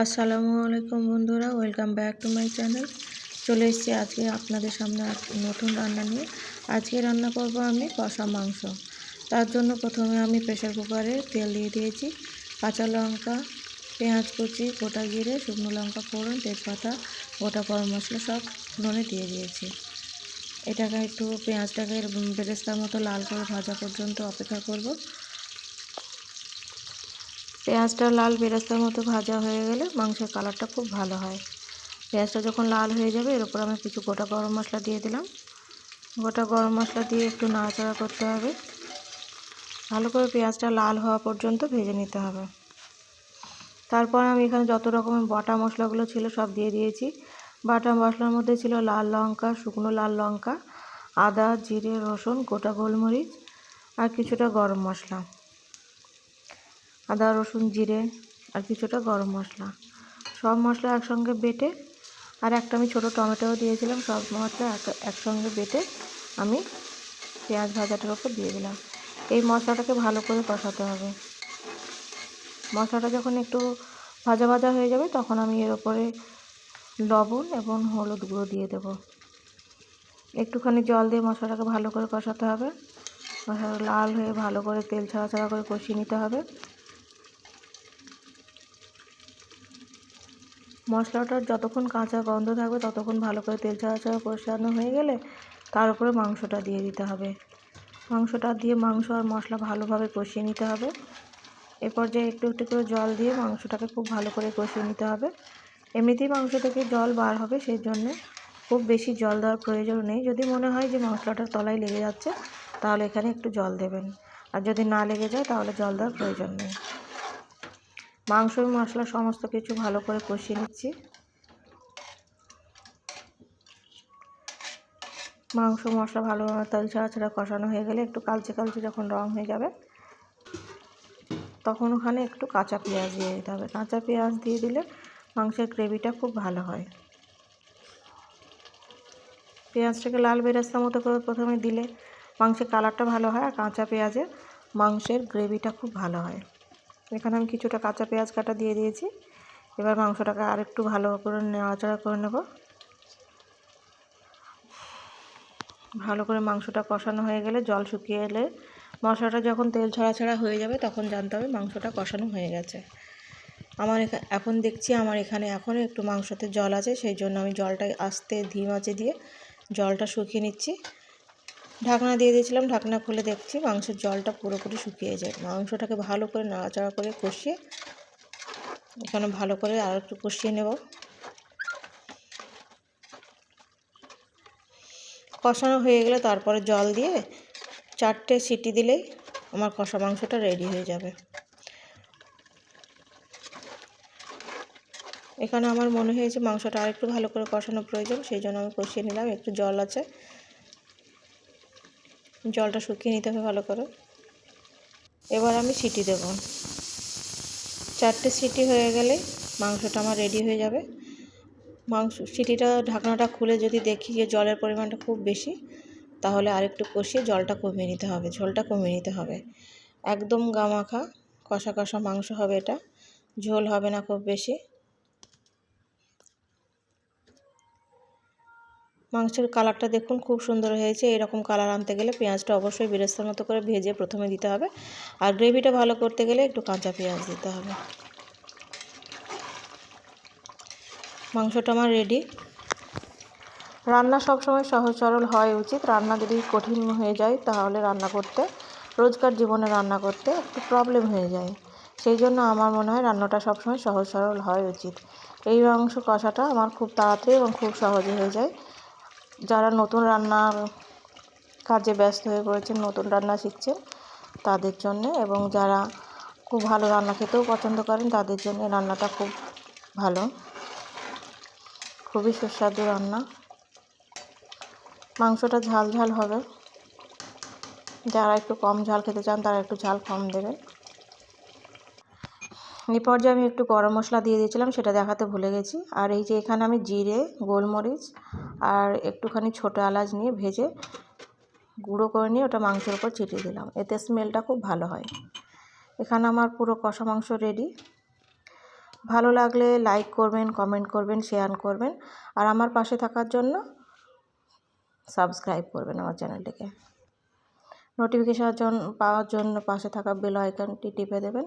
আসসালামু আলাইকুম বন্ধুরা, welcome back to my channel. চলে এসেছি আজকে আপনাদের সামনে নতুন রান্না নিয়ে। আজকে রান্না করব আমি কষা মাংস। তার জন্য প্রথমে আমি প্রেশার কুকারে তেল দিয়ে দিয়েছি, কাঁচা লঙ্কা, পেঁয়াজ কুচি, গোটা জিরে, শুকনো লঙ্কা ফোড়ন, তেজপাতা, গোটা গরম মশলা সব ফোড়নে দিয়ে দিয়েছি। এটাকে একটু পেঁয়াজটাকে বেরেস্তার মতো লাল করে ভাজা পর্যন্ত অপেক্ষা করব। পেঁয়াজটা লাল বেরেস্তার মতো ভাজা হয়ে গেলে মাংসের কালারটা খুব ভালো হয়। পেঁয়াজটা যখন লাল হয়ে যাবে, এর উপর আমি কিছু গোটা গরম মশলা দিয়ে দিলাম। গোটা গরম মশলা দিয়ে একটু নাড়াচাড়া করতে হবে। ভালো করে পেঁয়াজটা লাল হওয়া পর্যন্ত ভেজে নিতে হবে। তারপর আমি এখানে যত রকমের বাটা মশলাগুলো ছিল সব দিয়ে দিয়েছি। বাটা মশলার মধ্যে ছিল লাল লঙ্কা, শুকনো লাল লঙ্কা, আদা, জিরে, রসুন, গোটা গোলমরিচ আর কিছুটা গরম মশলা। আদা, রসুন, জিরে আর কিছুটা গরম মশলা। সব মশলা একসঙ্গে বেটে আর একটা আমি ছোটো টমেটোও দিয়েছিলাম, সব মশলা একসঙ্গে বেটে আমি পেঁয়াজ ভাজাটার ওপর দিয়ে দিলাম। এই মশলাটাকে ভালো করে কষাতে হবে। মশলাটা যখন একটু ভাজা ভাজা হয়ে যাবে, তখন আমি এর ওপরে লবণ এবং হলুদ গুঁড়ো দিয়ে দেব। একটুখানি জল দিয়ে মশলাটাকে ভালো করে কষাতে হবে। মশলা লাল হয়ে ভালো করে তেল ছাড়া ছাড়া করে কষিয়ে নিতে হবে। মশলাটার যতক্ষণ কাঁচা গন্ধ থাকবে, ততক্ষণ ভালো করে তেল ছাড়া ছাড়া কষানো হয়ে গেলে তার উপরে মাংসটা দিয়ে দিতে হবে। মাংসটা দিয়ে মাংস আর মশলা ভালোভাবে কষিয়ে নিতে হবে। এরপর যে একটু একটু করে জল দিয়ে মাংসটাকে খুব ভালো করে কষিয়ে নিতে হবে। এমনিতেই মাংস থেকে জল বার হবে, সেই জন্যে খুব বেশি জল দেওয়ার প্রয়োজন নেই। যদি মনে হয় যে মশলাটার তলায় লেগে যাচ্ছে, তাহলে এখানে একটু জল দেবেন। আর যদি না লেগে যায়, তাহলে জল দেওয়ার প্রয়োজন নেই। মাংস মশলা সমস্ত কিছু ভালো করে কষিয়ে নিচ্ছি। মাংস মশলা ভালোভাবে তেল ছাড়া ছাড়া কষানো হয়ে গেলে একটু কালচে কালচে যখন রং হয়ে যাবে, তখন ওখানে একটু কাঁচা পেঁয়াজ দিয়ে দিতে হবে। কাঁচা পেঁয়াজ দিয়ে দিলে মাংসের গ্রেভিটা খুব ভালো হয়। পেঁয়াজটাকে লাল বেরাস্তার মতো করে প্রথমে দিলে মাংসের কালারটা ভালো হয় আর কাঁচা পেঁয়াজে মাংসের গ্রেভিটা খুব ভালো হয়। এখানে আমি কিছুটা কাঁচা পেঁয়াজ কাটা দিয়ে দিয়েছি। এবার মাংসটাকে আর একটু ভালো করে নাড়াচাড়া করে নেব। ভালো করে মাংসটা কষানো হয়ে গেলে জল শুকিয়ে এলে মশলাটা যখন তেল ছড়া ছড়া হয়ে যাবে তখন জানতে হবে মাংসটা কষানো হয়ে গেছে। আমার এখন দেখছি আমার এখানে এখনও একটু মাংসতে জল আছে, সেই জন্য আমি জলটা আস্তে ধীম আঁচে দিয়ে জলটা শুকিয়ে নিচ্ছি। ঢাকনা দিয়ে দিয়েছিলাম, ঢাকনা খুলে দেখছি মাংসের জলটা পুরোপুরি শুকিয়ে যায়। মাংসটাকে ভালো করে নাড়াচাড়া করে কষিয়ে, এখানে ভালো করে আর একটু কষিয়ে নেব। কষানো হয়ে গেলে তারপরে জল দিয়ে চারটে সিটি দিলেই আমার কষা মাংসটা রেডি হয়ে যাবে। এখানে আমার মনে হয়েছে মাংসটা আরেকটু ভালো করে কষানো প্রয়োজন, সেই জন্য আমি কষিয়ে নিলাম, একটু জল আছে। জলটা শুকিয়ে নিতে হবে ভালো করে। এবার আমি সিটি দেব। চারটে সিটি হয়ে গেলে মাংসটা আমার রেডি হয়ে যাবে। মাংস, সিটিটা, ঢাকনাটা খুলে যদি দেখি যে জলের পরিমাণটা খুব বেশি, তাহলে আরেকটু কষিয়ে জলটা কমিয়ে নিতে হবে, ঝোলটা কমিয়ে নিতে হবে। একদম গামাখা কষা কষা মাংস হবে এটা। ঝোল হবে না খুব বেশি। মাংসের কালারটা দেখুন, খুব সুন্দর হয়েছে। এরকম কালার আনতে গেলে পেঁয়াজটা অবশ্যই বেরেস্তার মতো করে ভেজে প্রথমে দিতে হবে। আর গ্রেভিটা ভালো করতে গেলে একটু কাঁচা পেঁয়াজ দিতে হবে। মাংসটা আমার রেডি রান্না সবসময় সহজ সরল হয় উচিত। রান্না যদি কঠিন হয়ে যায়, তাহলে রান্না করতে, রোজকার জীবনে রান্না করতে একটু প্রবলেম হয়ে যায়। সেই জন্য আমার মনে হয় রান্নাটা সবসময় সহজ সরল হয় উচিত। এই মাংস কষাটা আমার খুব তাড়াতাড়ি এবং খুব সহজে হয়ে যায়। যারা নতুন রান্নার কাজে ব্যস্ত হয়ে পড়েছেন, নতুন রান্না শিখছেন, তাদের জন্যে এবং যারা খুব ভালো রান্না খেতেও পছন্দ করেন, তাদের জন্য রান্নাটা খুব ভালো। খুবই সুস্বাদু রান্না। মাংসটা ঝাল ঝাল হবে। যারা একটু কম ঝাল খেতে চান, তারা একটু ঝাল কম দেবেন। এই পর্যায়ে আমি একটু গরম মশলা দিয়ে দিয়েছিলাম, সেটা দেখাতে ভুলে গেছি। আর এই যে এখানে আমি জিরে, গোলমরিচ আর একটুখানি ছোটো এলাচ নিয়ে ভেজে গুঁড়ো করে নিয়ে ওটা মাংসের উপর ছিটিয়ে দিলাম। এতে স্মেলটা খুব ভালো হয়। এখানে আমার পুরো কষা মাংস রেডি ভালো লাগলে লাইক করবেন কমেন্ট করবেন শেয়ার করবেন। আর আমার পাশে থাকার জন্য সাবস্ক্রাইব করবেন আমার চ্যানেলটিকে নোটিফিকেশান পাওয়ার জন্য পাশে থাকা বেল আইকনটি টিপে দেবেন।